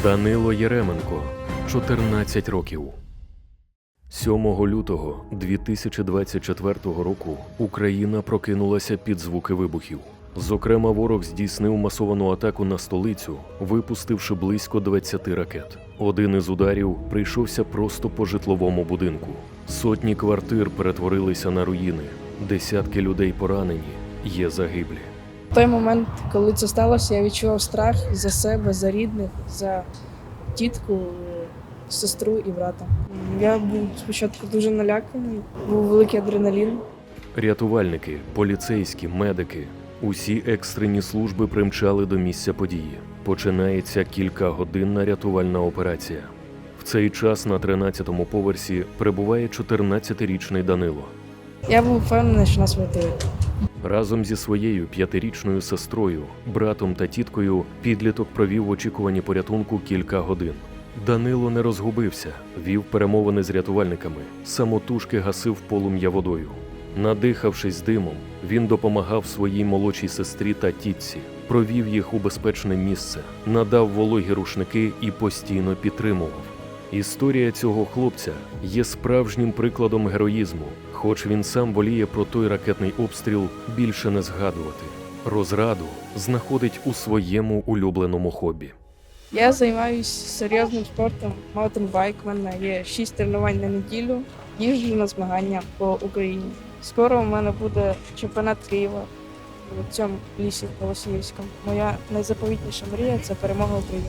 Данило Єременко, 14 років. 7 лютого 2024 року Україна прокинулася під звуки вибухів. Зокрема, ворог здійснив масовану атаку на столицю, випустивши близько 20 ракет. Один із ударів прийшовся просто по житловому будинку. Сотні квартир перетворилися на руїни, десятки людей поранені, є загиблі. В той момент, коли це сталося, я відчував страх за себе, за рідних, за тітку, сестру і брата. Я був спочатку дуже наляканий, був великий адреналін. Рятувальники, поліцейські, медики усі екстрені служби примчали до місця події. Починається кількагодинна рятувальна операція. В цей час на 13-му поверсі перебуває 14-річний Данило. Я був впевнений, що нас врятують. Разом зі своєю п'ятирічною сестрою, братом та тіткою підліток провів в очікуванні порятунку кілька годин. Данило не розгубився, вів перемовини з рятувальниками, самотужки гасив полум'я водою. Надихавшись димом, він допомагав своїй молодшій сестрі та тітці, провів їх у безпечне місце, надав вологі рушники і постійно підтримував. Історія цього хлопця є справжнім прикладом героїзму, хоч він сам воліє про той ракетний обстріл більше не згадувати. Розраду знаходить у своєму улюбленому хобі. Я займаюся серйозним спортом, маунтинбайк. У мене є шість тренувань на неділю. Їжджу на змагання по Україні. Скоро у мене буде чемпіонат Києва в цьому лісі Новосибірському. Моя найзаповітніша мрія це перемога України.